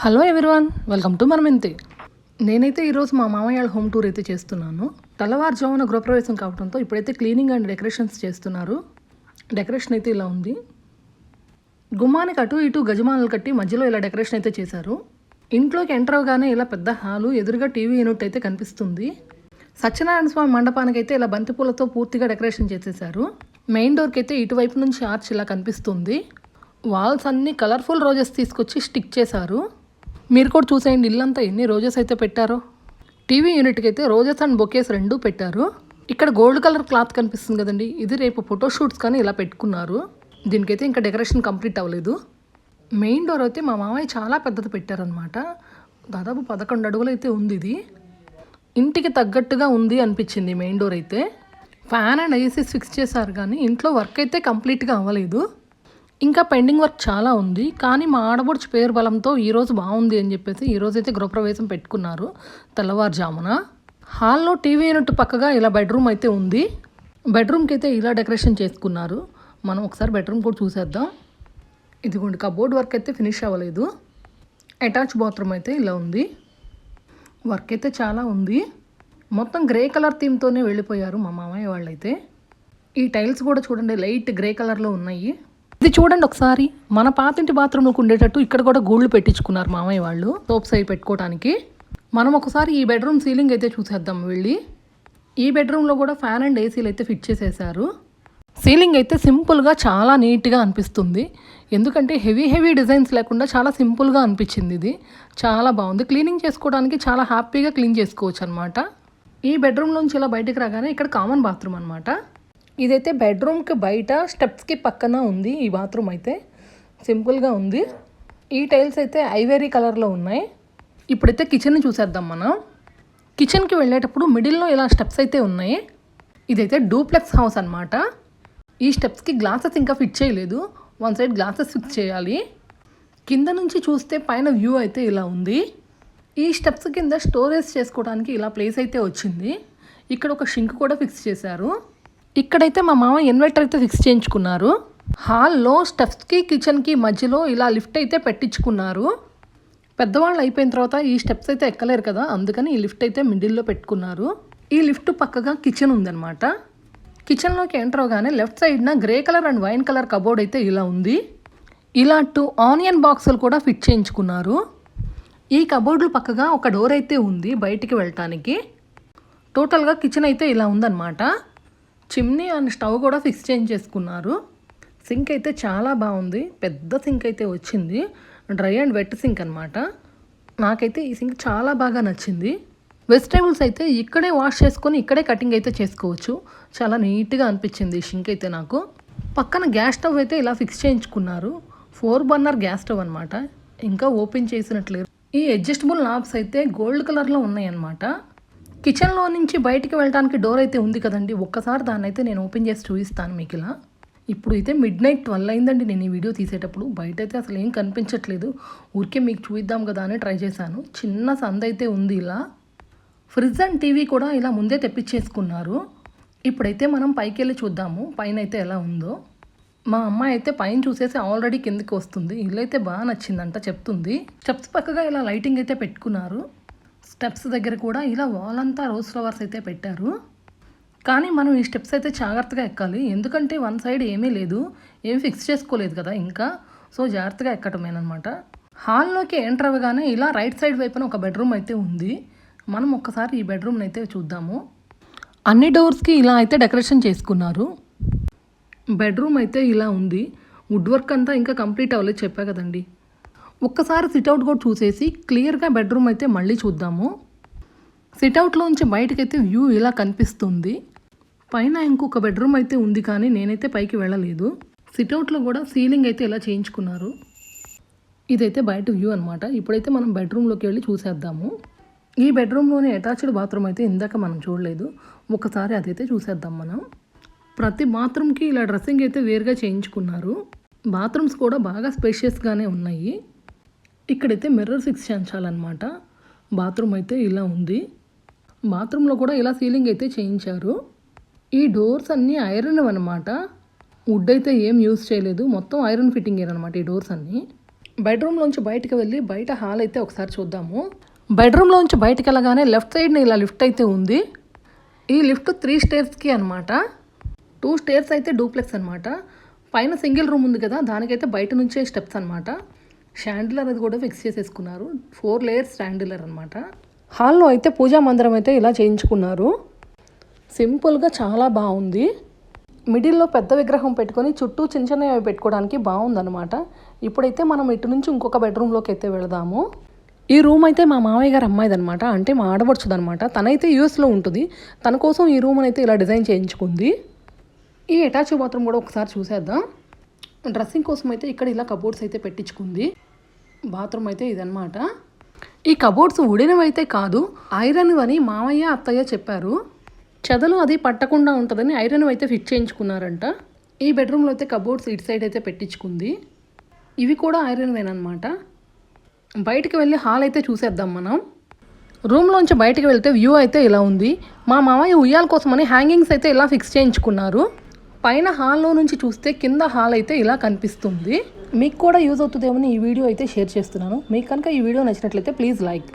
Hello everyone welcome to Manaminthe. నేనైతే ఈరోజు మా మామయ్య వాళ్ళ హోమ్ టూర్ అయితే చేస్తున్నాను. తెల్లవారుజామున గృహప్రవేశం కావడంతో ఇప్పుడైతే క్లీనింగ్ అండ్ డెకరేషన్స్ చేస్తున్నారు. డెకరేషన్ అయితే ఇలా ఉంది. గుమ్మానికి అటు ఇటు గజమాలలు కట్టి మధ్యలో ఇలా డెకరేషన్ అయితే చేశారు. ఇంట్లోకి ఎంటర్ అవగానే ఇలా పెద్ద హాలు ఎదురుగా టీవీ యూనిట్ అయితే కనిపిస్తుంది. సత్యనారాయణ స్వామి మండపానికి అయితే ఇలా బంతిపూలతో పూర్తిగా డెకరేషన్ చేసేసారు మెయిన్ డోర్కి అయితే ఇటువైపు నుంచి ఆర్చ్ ఇలా కనిపిస్తుంది. వాల్స్ అన్ని కలర్ఫుల్ రోజెస్ తీసుకొచ్చి స్టిక్ చేశారు. మీరు కూడా చూసేయండి ఇల్లంతా ఎన్ని రోజెస్ అయితే పెట్టారో. టీవీ యూనిట్కి అయితే రోజెస్ అండ్ బొకేస్ రెండు పెట్టారు. ఇక్కడ గోల్డ్ కలర్ క్లాత్ కనిపిస్తుంది కదండి ఇది రేపు ఫోటోషూట్స్ కానీ ఇలా పెట్టుకున్నారు. దీనికైతే ఇంకా డెకరేషన్ కంప్లీట్ అవ్వలేదు. మెయిన్ డోర్ అయితే మా మామయ్య చాలా పెద్దది పెట్టారనమాట దాదాపు పదకొండు అడుగులు అయితే ఉంది ఇది. ఇంటికి తగ్గట్టుగా ఉంది అనిపించింది మెయిన్ డోర్ అయితే. ఫ్యాన్ అండ్ ఏసీస్ ఫిక్స్ చేశారు కానీ ఇంట్లో వర్క్ అయితే కంప్లీట్గా అవ్వలేదు. ఇంకా పెండింగ్ వర్క్ చాలా ఉంది కానీ మా ఆడబడుచు పేరు బలంతో ఈరోజు బాగుంది అని చెప్పేసి ఈరోజు అయితే గృహప్రవేశం పెట్టుకున్నారు తెల్లవారుజామున. హాల్లో టీవీ యూనిట్ పక్కగా ఇలా బెడ్రూమ్ అయితే ఉంది. బెడ్రూమ్కి అయితే ఇలా డెకరేషన్ చేసుకున్నారు. మనం ఒకసారి బెడ్రూమ్ కూడా చూసేద్దాం. ఇదిగోండి కబోర్డ్ వర్క్ అయితే ఫినిష్ అవ్వలేదు. అటాచ్ బాత్రూమ్ అయితే ఇలా ఉంది. వర్క్ అయితే చాలా ఉంది. మొత్తం గ్రే కలర్ థీమ్తోనే వెళ్ళిపోయారు మా మామయ్య వాళ్ళైతే. ఈ టైల్స్ కూడా చూడండి లైట్ గ్రే కలర్లో ఉన్నాయి. ఇది చూడండి ఒకసారి. మన పాతింటి బాత్రూమ్కి ఉండేటట్టు ఇక్కడ కూడా గూళ్ళు పెట్టించుకున్నారు మామయ్య వాళ్ళు. సోప్స్ అవి పెట్టుకోవడానికి మనం ఒకసారి ఈ బెడ్రూమ్ సీలింగ్ అయితే చూసేద్దాం వెళ్ళి. ఈ బెడ్రూమ్లో కూడా ఫ్యాన్ అండ్ ఏసీలు అయితే ఫిట్ చేసేసారు సీలింగ్ అయితే సింపుల్గా చాలా నీట్గా అనిపిస్తుంది. ఎందుకంటే హెవీ హెవీ డిజైన్స్ లేకుండా చాలా సింపుల్గా అనిపించింది ఇది. చాలా బాగుంది. క్లీనింగ్ చేసుకోవడానికి చాలా హ్యాపీగా క్లీన్ చేసుకోవచ్చు అనమాట ఈ బెడ్రూమ్ నుంచి ఇలా బయటికి రాగానే ఇక్కడ కామన్ బాత్రూమ్ అనమాట ఇదైతే బెడ్రూమ్కి బయట స్టెప్స్కి పక్కన ఉంది ఈ బాత్రూమ్ అయితే. సింపుల్గా ఉంది. ఈ టైల్స్ అయితే ఐవేరీ కలర్లో ఉన్నాయి. ఇప్పుడైతే కిచెన్ని చూసేద్దాం మనం. కిచెన్కి వెళ్ళేటప్పుడు మిడిల్లో ఇలా స్టెప్స్ అయితే ఉన్నాయి. ఇదైతే డూప్లెక్స్ హౌస్ అనమాట ఈ స్టెప్స్కి గ్లాసెస్ ఇంకా ఫిట్ చేయలేదు. వన్ సైడ్ గ్లాసెస్ ఫిక్స్ చేయాలి. కింద నుంచి చూస్తే పైన వ్యూ అయితే ఇలా ఉంది. ఈ స్టెప్స్ కింద స్టోరేజ్ చేసుకోవడానికి ఇలా ప్లేస్ అయితే వచ్చింది. ఇక్కడ ఒక షింక్ కూడా ఫిక్స్ చేశారు. ఇక్కడైతే మా మామ ఇన్వర్టర్ అయితే ఫిక్స్ చేయించుకున్నారు. హాల్లో స్టెప్స్కి కిచెన్కి మధ్యలో ఇలా లిఫ్ట్ అయితే పెట్టించుకున్నారు. పెద్దవాళ్ళు అయిపోయిన తర్వాత ఈ స్టెప్స్ అయితే ఎక్కలేరు కదా అందుకని ఈ లిఫ్ట్ అయితే మిడిల్లో పెట్టుకున్నారు. ఈ లిఫ్ట్ పక్కగా కిచెన్ ఉందన్నమాట. కిచెన్లోకి ఎంటర్ అవగానే లెఫ్ట్ సైడ్న grey colour and wine colour cupboard అయితే ఇలా ఉంది. ఇలా టూ ఆనియన్ బాక్సులు కూడా ఫిట్ చేయించుకున్నారు. ఈ కబోర్డులు పక్కగా ఒక డోర్ అయితే ఉంది బయటికి వెళ్ళటానికి. టోటల్గా కిచెన్ అయితే ఇలా ఉందన్నమాట. చిమ్నీ అండ్ స్టవ్ కూడా ఫిక్స్ చేయించేసుకున్నారు. సింక్ అయితే చాలా బాగుంది. పెద్ద సింక్ అయితే వచ్చింది. డ్రై అండ్ వెట్ సింక్ అనమాట నాకైతే ఈ సింక్ చాలా బాగా నచ్చింది. వెజిటేబుల్స్ అయితే ఇక్కడే వాష్ చేసుకొని ఇక్కడే కటింగ్ అయితే చేసుకోవచ్చు. చాలా నీట్గా అనిపించింది సింక్ అయితే నాకు. పక్కన గ్యాస్ స్టవ్ అయితే ఇలా ఫిక్స్ చేయించుకున్నారు. ఫోర్ బర్నర్ గ్యాస్ స్టవ్ అనమాట ఇంకా ఓపెన్ చేసినట్లేదు. ఈ అడ్జస్టబుల్ నాబ్స్ అయితే గోల్డ్ కలర్లో ఉన్నాయన్నమాట. కిచెన్లో నుంచి బయటికి వెళ్ళడానికి డోర్ అయితే ఉంది కదండి. ఒక్కసారి దాన్ని అయితే నేను ఓపెన్ చేసి చూపిస్తాను మీకు ఇలా. ఇప్పుడు అయితే మిడ్ నైట్ ట్వెల్వ్ అయిందండి నేను ఈ వీడియో తీసేటప్పుడు. బయట అయితే అసలు ఏం కనిపించట్లేదు. ఊరికే మీకు చూద్దాం కదా అని ట్రై చేశాను. చిన్న సంద అయితే ఉంది ఇలా. ఫ్రిడ్జ్ అండ్ టీవీ కూడా ఇలా ముందే తెప్పించేసుకున్నారు. ఇప్పుడైతే మనం పైకి వెళ్ళి చూద్దాము. పైన అయితే ఎలా ఉందో. మా అమ్మాయి అయితే పైన చూసేసి ఆల్రెడీ కిందకి వస్తుంది. ఇల్లు అయితే బాగా నచ్చిందంట చెప్తుంది. స్టెప్స్ పక్కగా ఇలా లైటింగ్ అయితే పెట్టుకున్నారు. స్టెప్స్ దగ్గర కూడా ఇలా వాల్ అంతా రోజ్ ఫ్లవర్స్ అయితే పెట్టారు. కానీ మనం ఈ స్టెప్స్ అయితే జాగ్రత్తగా ఎక్కాలి. ఎందుకంటే వన్ సైడ్ ఏమీ లేదు. ఏం ఫిక్స్ చేసుకోలేదు కదా ఇంకా. సో జాగ్రత్తగా ఎక్కటమేనమాట హాల్లోకి ఎంటర్ అవ్వగానే ఇలా రైట్ సైడ్ వైపున ఒక బెడ్రూమ్ అయితే ఉంది. మనం ఒక్కసారి ఈ బెడ్రూమ్ని అయితే చూద్దాము. అన్ని డోర్స్కి ఇలా అయితే డెకరేషన్ చేసుకున్నారు. బెడ్రూమ్ అయితే ఇలా ఉంది. వుడ్ వర్క్ అంతా ఇంకా కంప్లీట్ అవ్వలేదు చెప్పా కదండి. ఒక్కసారి సిట్అవుట్ కూడా చూసేసి క్లియర్గా బెడ్రూమ్ అయితే మళ్ళీ చూద్దాము. సిట్అవుట్లోంచి బయటకైతే వ్యూ ఇలా కనిపిస్తుంది. పైన ఇంకొక బెడ్రూమ్ అయితే ఉంది కానీ నేనైతే పైకి వెళ్ళలేదు. సిట్అవుట్లో కూడా సీలింగ్ అయితే ఇలా చేయించుకున్నారు. ఇదైతే బయట వ్యూ అనమాట ఇప్పుడైతే మనం బెడ్రూమ్లోకి వెళ్ళి చూసేద్దాము. ఈ బెడ్రూమ్లోనే అటాచ్డ్ బాత్రూమ్ అయితే ఇందాక మనం చూడలేదు. ఒకసారి అదైతే చూసేద్దాం మనం. ప్రతి బాత్రూమ్కి ఇలా డ్రెస్సింగ్ అయితే వేరుగా చేయించుకున్నారు. బాత్రూమ్స్ కూడా బాగా స్పేషియస్గానే ఉన్నాయి. ఇక్కడైతే మిర్రర్ ఫిక్స్ చేయించాలన్నమాట. బాత్రూమ్ అయితే ఇలా ఉంది. బాత్రూంలో కూడా ఇలా సీలింగ్ అయితే చేయించారు. ఈ డోర్స్ అన్నీ ఐరన్ అనమాట వుడ్ అయితే ఏం యూజ్ చేయలేదు. మొత్తం ఐరన్ ఫిట్టింగ్ అనమాట ఈ డోర్స్ అన్నీ. బెడ్రూమ్లోంచి బయటకు వెళ్ళి బయట హాల్ అయితే ఒకసారి చూద్దాము. బెడ్రూమ్లోంచి బయటకు వెళ్ళగానే లెఫ్ట్ సైడ్ని ఇలా లిఫ్ట్ అయితే ఉంది. ఈ లిఫ్ట్ త్రీ స్టేర్స్కి అనమాట టూ స్టేర్స్ అయితే డూప్లెక్స్ అనమాట పైన సింగిల్ రూమ్ ఉంది కదా దానికైతే బయట నుంచే స్టెప్స్ అనమాట షాండిలర్ అది కూడా ఫిక్స్ చేసేసుకున్నారు. ఫోర్ లేయర్స్ షాండిలర్ అనమాట హాల్లో అయితే పూజా మందిరం అయితే ఇలా చేయించుకున్నారు. సింపుల్గా చాలా బాగుంది. మిడిల్లో పెద్ద విగ్రహం పెట్టుకొని చుట్టూ చిన్న చిన్నవి పెట్టుకోవడానికి బాగుందన్నమాట. ఇప్పుడైతే మనం ఇటు నుంచి ఇంకొక బెడ్రూమ్లోకి అయితే వెళదాము. ఈ రూమ్ అయితే మా మామయ్య గారు అమ్మాయిదనమాట అంటే మా ఆడబడుచుదనమాట తనైతే యూఎస్లో ఉంటుంది. తన కోసం ఈ రూమ్ అయితే ఇలా డిజైన్ చేయించుకుంది. ఈ అటాచ్ బాత్రూమ్ కూడా ఒకసారి చూసేద్దాం. డ్రెస్సింగ్ కోసం అయితే ఇక్కడ ఇలా కబోర్డ్స్ అయితే పెట్టించుకుంది. బాత్రూమ్ అయితే ఇదన్నమాట. ఈ కబోర్డ్స్ ఉడినవైతే కాదు ఐరన్ అని మామయ్య అత్తయ్య చెప్పారు. చెదలు అది పట్టకుండా ఉంటుందని ఐరన్ అయితే ఫిక్స్ చేయించుకున్నారంట. ఈ బెడ్రూమ్లో అయితే కబోర్డ్స్ ఇటు సైడ్ అయితే పెట్టించుకుంది. ఇవి కూడా ఐరన్ వేనమాట బయటికి వెళ్ళి హాల్ అయితే చూసేద్దాం మనం. రూమ్లోంచి బయటికి వెళ్తే వ్యూ అయితే ఇలా ఉంది. మా మామయ్య ఉయ్యాల కోసమని హ్యాంగింగ్స్ అయితే ఇలా ఫిక్స్ చేయించుకున్నారు. పైన హాల్లో నుంచి చూస్తే కింద హాల్ అయితే ఇలా కనిపిస్తుంది. మీకు కూడా యూజ్ అవుతుందేమో ఈ వీడియో అయితే షేర్ చేస్తున్నాను. మీకు కనుక ఈ వీడియో నచ్చినట్లయితే ప్లీజ్ లైక్.